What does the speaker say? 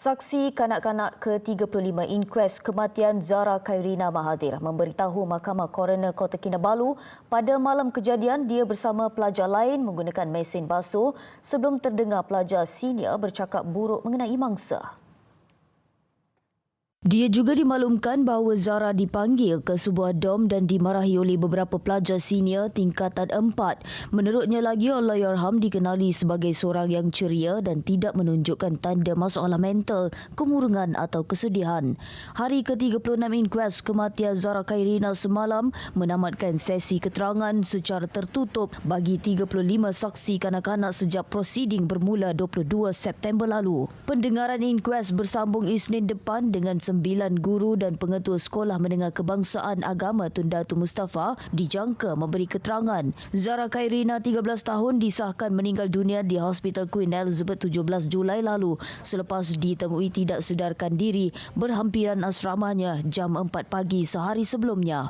Saksi kanak-kanak ke-35 inkues kematian Zara Khairina Mahathir memberitahu Mahkamah Coroner Kota Kinabalu pada malam kejadian dia bersama pelajar lain menggunakan mesin basuh sebelum terdengar pelajar senior bercakap buruk mengenai mangsa. Dia juga dimaklumkan bahawa Zara dipanggil ke sebuah dom dan dimarahi oleh beberapa pelajar senior tingkatan empat. Menurutnya lagi, Allahyarham dikenali sebagai seorang yang ceria dan tidak menunjukkan tanda masalah mental, kemurungan atau kesedihan. Hari ke-36 inkues kematian Zara Khairina semalam menamatkan sesi keterangan secara tertutup bagi 35 saksi kanak-kanak sejak prosiding bermula 22 September lalu. Pendengaran inkues bersambung Isnin depan dengan sembilan guru dan pengetua sekolah mendengar kebangsaan agama Tun Datu Mustafa dijangka memberi keterangan. Zara Khairina 13 tahun disahkan meninggal dunia di Hospital Queen Elizabeth 17 Julai lalu selepas ditemui tidak sedarkan diri berhampiran asramanya jam 4 pagi sehari sebelumnya.